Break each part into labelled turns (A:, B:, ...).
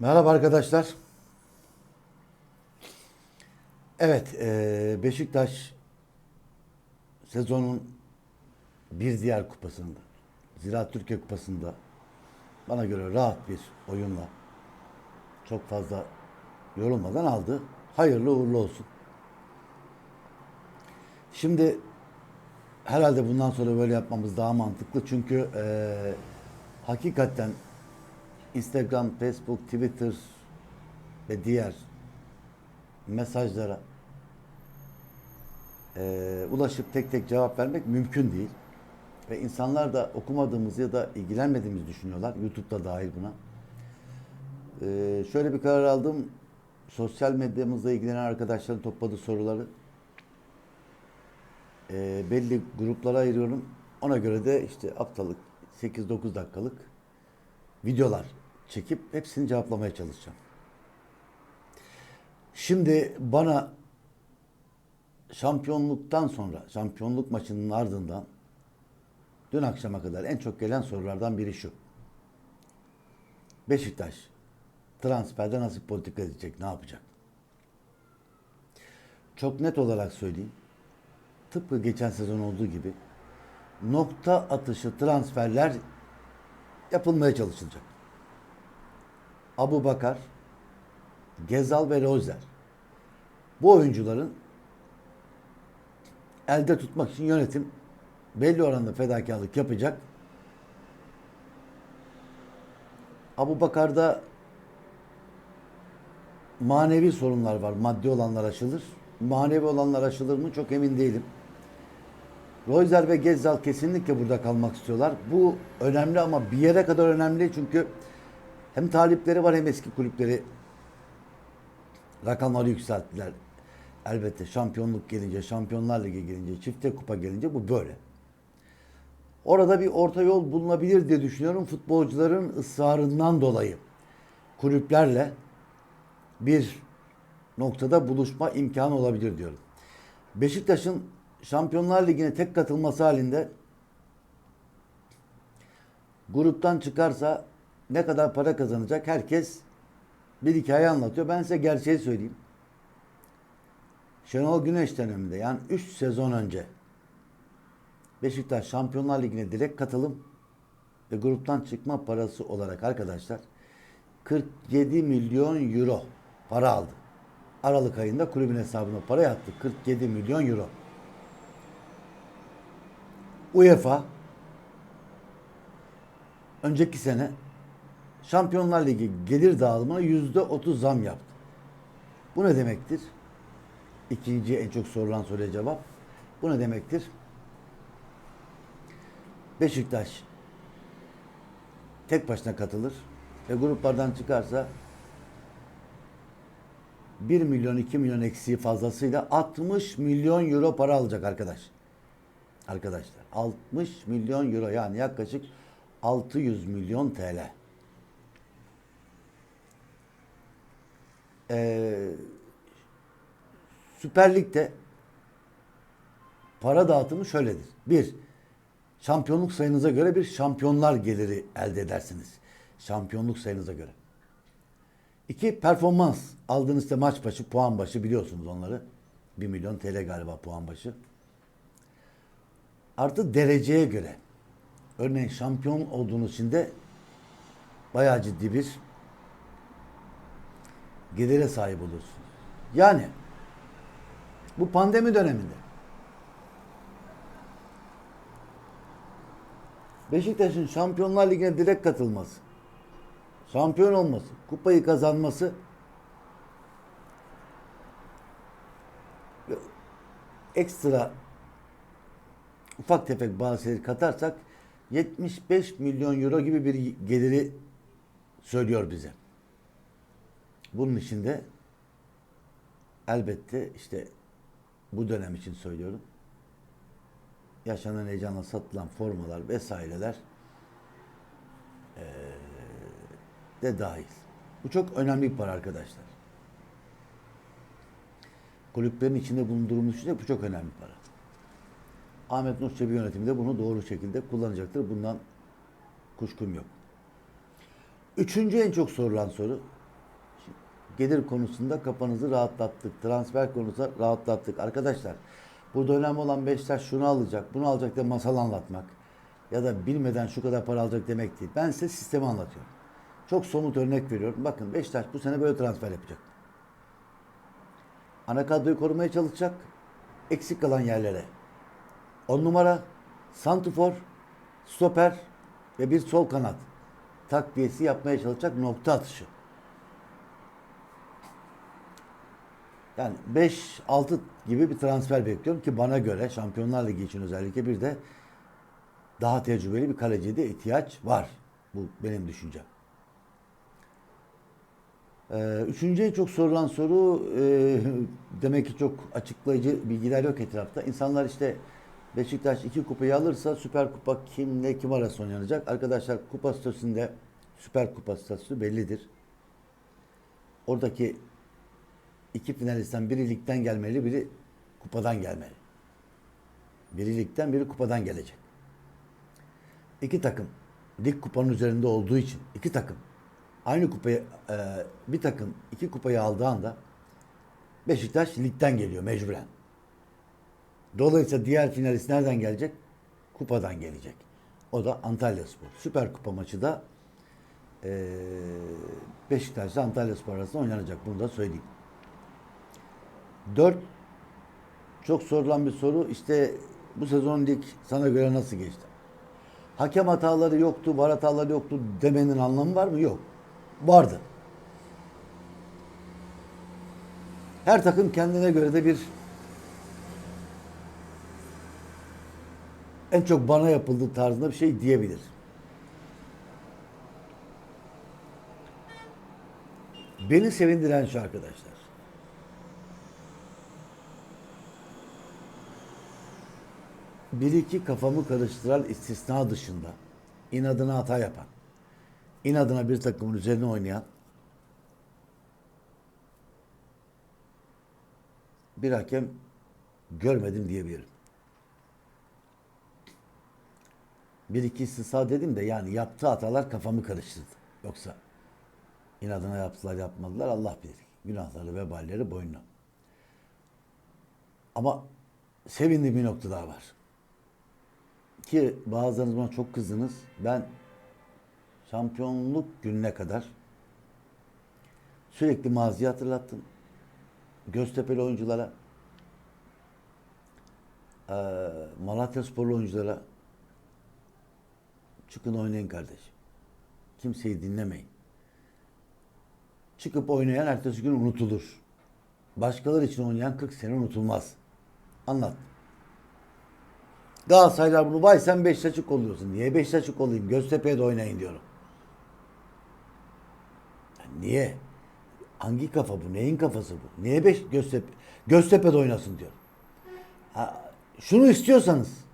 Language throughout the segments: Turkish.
A: Merhaba arkadaşlar. Evet, eee, Beşiktaş sezonun bir diğer kupasında, Ziraat Türkiye Kupası'nda bana göre rahat bir oyunla çok fazla yorulmadan aldı. Hayırlı uğurlu olsun. Şimdi herhalde bundan sonra böyle yapmamız daha mantıklı. Çünkü eee, hakikaten Instagram, Facebook, Twitter ve diğer mesajlara eee, ulaşıp tek tek cevap vermek mümkün değil. Ve insanlar da okumadığımızı ya da ilgilenmediğimizi düşünüyorlar. YouTube'da dahil buna. Eee, şöyle bir karar aldım. Sosyal medyamızla ilgilenen arkadaşların topladığı soruları eee, belli gruplara ayırıyorum. Ona göre de işte haftalık 8-9 dakikalık videolar çekip hepsini cevaplamaya çalışacağım. Şimdi bana şampiyonluktan sonra, şampiyonluk maçının ardından dün akşama kadar en çok gelen sorulardan biri şu. Beşiktaş transferde nasıl politika edecek, ne yapacak? Çok net olarak söyleyeyim. Tıpkı geçen sezon olduğu gibi nokta atışı transferler yapılmaya çalışılacak. Abu Bakar, Gezal ve Rozer. Bu oyuncuların elde tutmak için yönetim belli oranda fedakarlık yapacak. Abu Bakar'da manevi sorunlar var. Maddi olanlar aşılır. Manevi olanlar aşılır mı çok emin değilim. Royzer ve Gezzal kesinlikle burada kalmak istiyorlar. Bu önemli ama bir yere kadar önemli çünkü hem talipleri var hem eski kulüpleri rakamları yükselttiler. Elbette şampiyonluk gelince, Şampiyonlar Ligi gelince, çifte kupa gelince bu böyle. Orada bir orta yol bulunabilir diye düşünüyorum. Futbolcuların ısrarından dolayı kulüplerle bir noktada buluşma imkanı olabilir diyorum. Beşiktaş'ın Şampiyonlar Ligi'ne tek katılması halinde gruptan çıkarsa ne kadar para kazanacak herkes bir hikaye anlatıyor. Ben size gerçeği söyleyeyim. Şenol Güneş döneminde yani 3 sezon önce Beşiktaş Şampiyonlar Ligi'ne direkt katılım ve gruptan çıkma parası olarak arkadaşlar 47 milyon euro para aldı. Aralık ayında kulübün hesabına para yattı. 47 milyon euro. UEFA önceki sene Şampiyonlar Ligi gelir dağılımına yüzde otuz zam yaptı. Bu ne demektir? İkinci en çok sorulan soruya cevap. Bu ne demektir? Beşiktaş tek başına katılır ve gruplardan çıkarsa 1 milyon 2 milyon eksiği fazlasıyla 60 milyon euro para alacak arkadaş. Arkadaşlar 60 milyon euro yani yaklaşık 600 milyon TL. Ee, Süper Lig'de para dağıtımı şöyledir. Bir, şampiyonluk sayınıza göre bir şampiyonlar geliri elde edersiniz. Şampiyonluk sayınıza göre. İki, performans. Aldığınız işte maç başı, puan başı biliyorsunuz onları. 1 milyon TL galiba puan başı. Artı dereceye göre. Örneğin şampiyon olduğunuz için de bayağı ciddi bir gelire sahip olursunuz. Yani bu pandemi döneminde Beşiktaş'ın Şampiyonlar Ligi'ne direkt katılması, şampiyon olması, kupayı kazanması ekstra ufak tefek bazı şeyleri katarsak 75 milyon euro gibi bir geliri söylüyor bize. Bunun içinde elbette işte bu dönem için söylüyorum. Yaşanan heyecanla satılan formalar vesaireler eee, de dahil. Bu çok önemli bir para arkadaşlar. Kulüplerin içinde bulundurulmuş düşünce bu çok önemli bir para. Ahmet Nur Çebi yönetimi de bunu doğru şekilde kullanacaktır. Bundan kuşkum yok. Üçüncü en çok sorulan soru gelir konusunda kafanızı rahatlattık. Transfer konusunda rahatlattık. Arkadaşlar burada önemli olan Beşiktaş şunu alacak, bunu alacak diye masal anlatmak. Ya da bilmeden şu kadar para alacak demek değil. Ben size sistemi anlatıyorum. Çok somut örnek veriyorum. Bakın Beşiktaş bu sene böyle transfer yapacak. Ana kadroyu korumaya çalışacak. Eksik kalan yerlere. 10 numara, santifor, stoper ve bir sol kanat takviyesi yapmaya çalışacak nokta atışı. Yani 5-6 gibi bir transfer bekliyorum ki bana göre Şampiyonlar Ligi için özellikle bir de daha tecrübeli bir kaleciye de ihtiyaç var. Bu benim düşüncem. Ee, üçüncü en çok sorulan soru e, demek ki çok açıklayıcı bilgiler yok etrafta. İnsanlar işte Beşiktaş iki kupayı alırsa Süper Kupa kimle kim arasında oynanacak? Arkadaşlar kupa statüsünde Süper Kupa statüsü bellidir. Oradaki iki finalistten biri ligden gelmeli, biri kupadan gelmeli. Biri ligden, biri kupadan gelecek. İki takım lig kupanın üzerinde olduğu için iki takım aynı kupayı e, bir takım iki kupayı aldığı anda Beşiktaş ligden geliyor mecburen. Dolayısıyla diğer finalist nereden gelecek? Kupadan gelecek. O da Antalya Spor. Süper Kupa maçı da e, Beşiktaş'la Antalya Spor arasında oynanacak. Bunu da söyleyeyim. Dört çok sorulan bir soru. İşte bu sezon lig sana göre nasıl geçti? Hakem hataları yoktu, var hataları yoktu demenin anlamı var mı? Yok. Vardı. Her takım kendine göre de bir en çok bana yapıldığı tarzında bir şey diyebilir. Beni sevindiren şu arkadaşlar. Bir iki kafamı karıştıran istisna dışında inadına hata yapan, inadına bir takımın üzerine oynayan bir hakem görmedim diyebilirim. Bir iki istisna dedim de yani yaptığı hatalar kafamı karıştırdı. Yoksa inadına yaptılar yapmadılar Allah bilir. Günahları veballeri boynuna. Ama sevindiğim bir nokta daha var. Ki bazılarınız bana çok kızdınız. Ben şampiyonluk gününe kadar sürekli maziyi hatırlattım. Göztepe'li oyunculara, Malatya sporlu oyunculara çıkın oynayın kardeşim. Kimseyi dinlemeyin. Çıkıp oynayan ertesi gün unutulur. Başkaları için oynayan 40 sene unutulmaz. Anlat. Galatasaraylar bunu vay sen Beşiktaş'ı kolluyorsun. Niye Beşiktaş'ı kollayayım? Göztepe'ye de oynayın diyorum. Ya niye? Hangi kafa bu? Neyin kafası bu? Niye Beş Göztepe Göztepe'de oynasın diyor. Ha, şunu istiyorsanız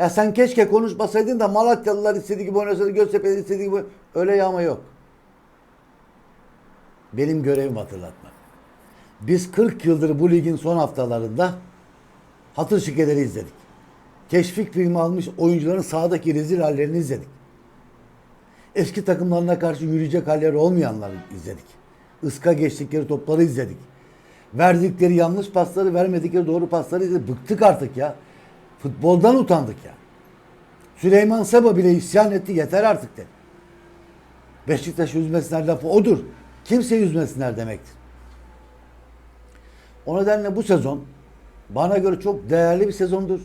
A: ya sen keşke konuşmasaydın da Malatyalılar istediği gibi oynasaydı, Göztepe'de istediği gibi öyle yağma yok. Benim görevim hatırlatmak. Biz 40 yıldır bu ligin son haftalarında hatır şikeleri izledik. Teşvik filmi almış oyuncuların sahadaki rezil hallerini izledik. Eski takımlarına karşı yürüyecek halleri olmayanları izledik. Iska geçtikleri topları izledik. Verdikleri yanlış pasları, vermedikleri doğru pasları izledik. Bıktık artık ya. Futboldan utandık ya. Süleyman Seba bile isyan etti. Yeter artık dedi. Beşiktaş üzmesinler lafı odur. Kimse üzmesinler demektir. O nedenle bu sezon bana göre çok değerli bir sezondur.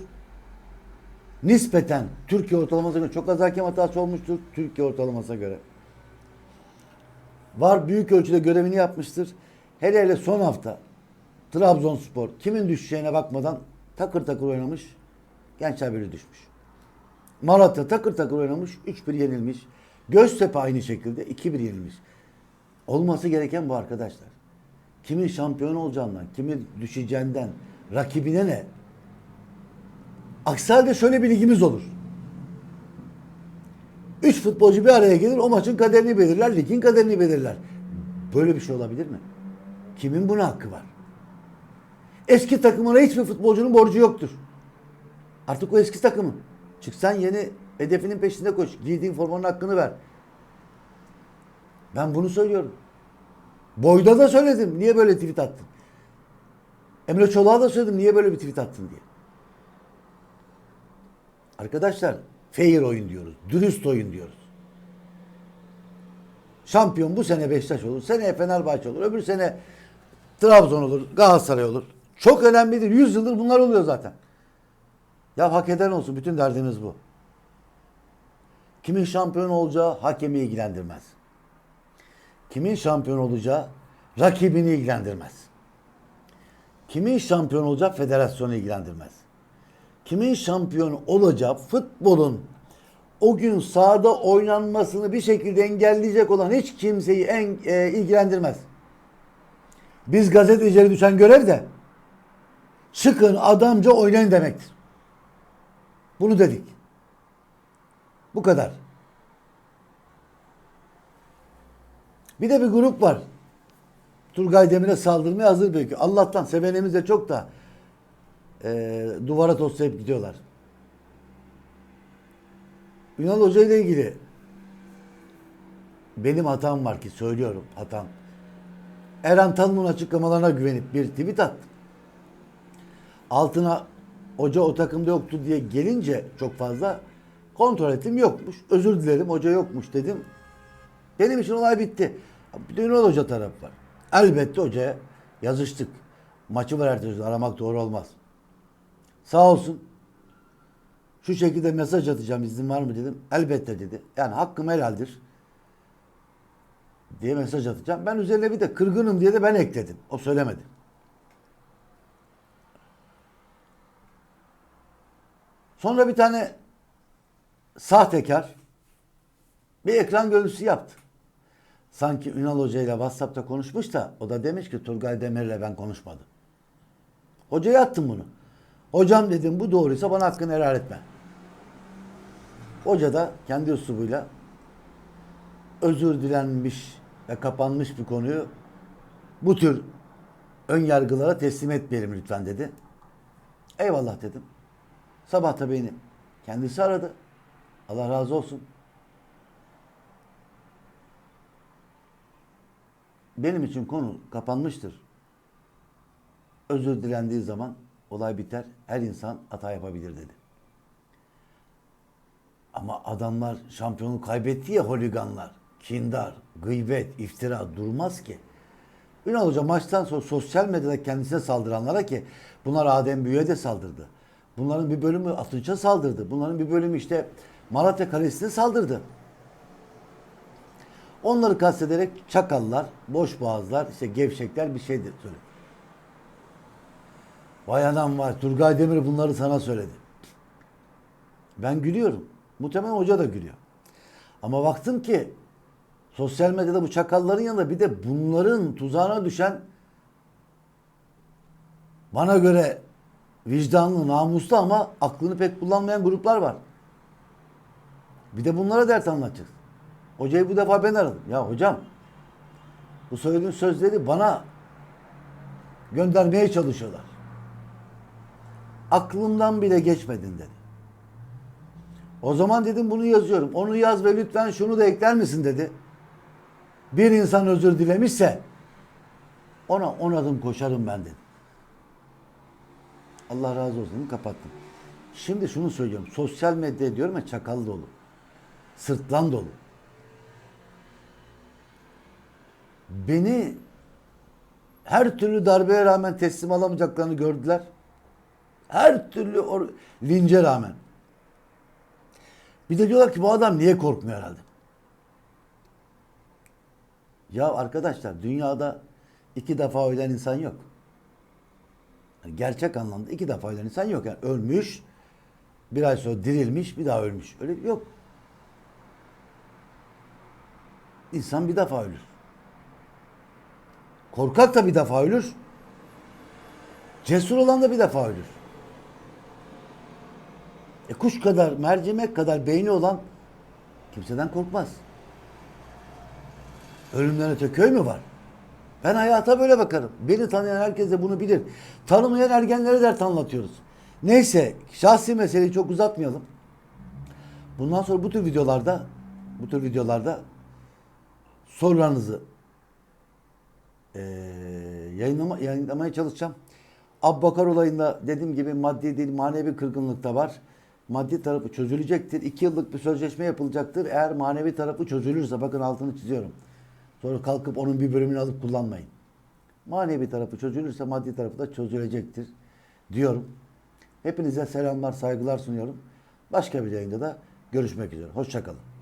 A: Nispeten Türkiye ortalamasına göre çok az hakem hatası olmuştur. Türkiye ortalamasına göre. Var büyük ölçüde görevini yapmıştır. Hele hele son hafta Trabzonspor kimin düşeceğine bakmadan takır takır oynamış. Gençler Birliği düşmüş. Malatya takır takır oynamış. 3-1 yenilmiş. Göztepe aynı şekilde 2-1 yenilmiş. Olması gereken bu arkadaşlar. Kimin şampiyon olacağından, kimin düşeceğinden, rakibine ne? Aksi halde şöyle bir ligimiz olur. Üç futbolcu bir araya gelir, o maçın kaderini belirler, ligin kaderini belirler. Böyle bir şey olabilir mi? Kimin buna hakkı var? Eski takımına hiçbir futbolcunun borcu yoktur. Artık o eski takımın. Çıksan yeni hedefinin peşinde koş. Giydiğin formanın hakkını ver. Ben bunu söylüyorum. Boyda da söyledim. Niye böyle tweet attın? Emre Çolak'a da söyledim. Niye böyle bir tweet attın diye. Arkadaşlar fair oyun diyoruz. Dürüst oyun diyoruz. Şampiyon bu sene Beşiktaş olur. Seneye Fenerbahçe olur. Öbür sene Trabzon olur. Galatasaray olur. Çok önemlidir. 100 yıldır bunlar oluyor zaten. Ya hak eden olsun. Bütün derdimiz bu. Kimin şampiyon olacağı hakemi ilgilendirmez. Kimin şampiyon olacağı rakibini ilgilendirmez. Kimin şampiyon olacağı federasyonu ilgilendirmez. Kimin şampiyon olacağı futbolun o gün sahada oynanmasını bir şekilde engelleyecek olan hiç kimseyi en, e, ilgilendirmez. Biz gazetecileri düşen görev de çıkın adamca oynayın demektir. Bunu dedik. Bu kadar. Bir de bir grup var. Turgay Demir'e saldırmaya hazır belki. Allah'tan sevenimiz de çok da e, duvara toslayıp gidiyorlar. Ünal Hoca ile ilgili benim hatam var ki söylüyorum hatam. Eren Tanım'ın açıklamalarına güvenip bir tweet attım. Altına hoca o takımda yoktu diye gelince çok fazla kontrol ettim yokmuş. Özür dilerim hoca yokmuş dedim. Benim için olay bitti. Bir de Ünal Hoca tarafı var. Elbette hocaya yazıştık. Maçı var ertesi aramak doğru olmaz. Sağ olsun. Şu şekilde mesaj atacağım izin var mı dedim. Elbette dedi. Yani hakkım helaldir. Diye mesaj atacağım. Ben üzerine bir de kırgınım diye de ben ekledim. O söylemedi. Sonra bir tane sahtekar bir ekran görüntüsü yaptı. Sanki Ünal Hoca ile WhatsApp'ta konuşmuş da o da demiş ki Turgay Demir'le ben konuşmadım. Hocaya attım bunu. Hocam dedim bu doğruysa bana hakkını helal etme. Hoca da kendi üslubuyla özür dilenmiş ve kapanmış bir konuyu bu tür ön yargılara teslim etmeyelim lütfen dedi. Eyvallah dedim. Sabah da beni kendisi aradı. Allah razı olsun. Benim için konu kapanmıştır. Özür dilendiği zaman olay biter. Her insan hata yapabilir dedi. Ama adamlar şampiyonu kaybetti ya holiganlar. Kindar, gıybet, iftira durmaz ki. Ünal Hoca maçtan sonra sosyal medyada kendisine saldıranlara ki bunlar Adem Büyü'ye de saldırdı. Bunların bir bölümü Atınç'a saldırdı. Bunların bir bölümü işte Malatya Kalesi'ne saldırdı. Onları kastederek çakallar, boş boğazlar, işte gevşekler bir şeydir söyledi. Vay anam var. Turgay Demir bunları sana söyledi. Ben gülüyorum. Muhtemelen hoca da gülüyor. Ama baktım ki sosyal medyada bu çakalların yanında bir de bunların tuzağına düşen bana göre vicdanlı, namuslu ama aklını pek kullanmayan gruplar var. Bir de bunlara dert anlatacağız. Hocayı bu defa ben aradım. Ya hocam bu söylediğin sözleri bana göndermeye çalışıyorlar. Aklımdan bile geçmedin dedi. O zaman dedim bunu yazıyorum. Onu yaz ve lütfen şunu da ekler misin dedi. Bir insan özür dilemişse ona on adım koşarım ben dedim. Allah razı olsun kapattım. Şimdi şunu söylüyorum. Sosyal medya diyorum ya çakal dolu. Sırtlan dolu. Beni her türlü darbeye rağmen teslim alamayacaklarını gördüler. Her türlü or- lince rağmen. Bir de diyorlar ki bu adam niye korkmuyor herhalde? Ya arkadaşlar dünyada iki defa ölen insan yok. Yani gerçek anlamda iki defa ölen insan yok. Yani ölmüş, bir ay sonra dirilmiş, bir daha ölmüş. Öyle yok. İnsan bir defa ölür. Korkak da bir defa ölür. Cesur olan da bir defa ölür. E kuş kadar, mercimek kadar beyni olan kimseden korkmaz. Ölümden öte köy mü var? Ben hayata böyle bakarım. Beni tanıyan herkes de bunu bilir. Tanımayan ergenlere dert anlatıyoruz. Neyse şahsi meseleyi çok uzatmayalım. Bundan sonra bu tür videolarda bu tür videolarda sorularınızı Ee, yayınlama, yayınlamaya çalışacağım. Abbakar olayında dediğim gibi maddi değil manevi kırgınlık da var. Maddi tarafı çözülecektir. İki yıllık bir sözleşme yapılacaktır. Eğer manevi tarafı çözülürse bakın altını çiziyorum. Sonra kalkıp onun bir bölümünü alıp kullanmayın. Manevi tarafı çözülürse maddi tarafı da çözülecektir diyorum. Hepinize selamlar, saygılar sunuyorum. Başka bir yayında da görüşmek üzere. Hoşçakalın.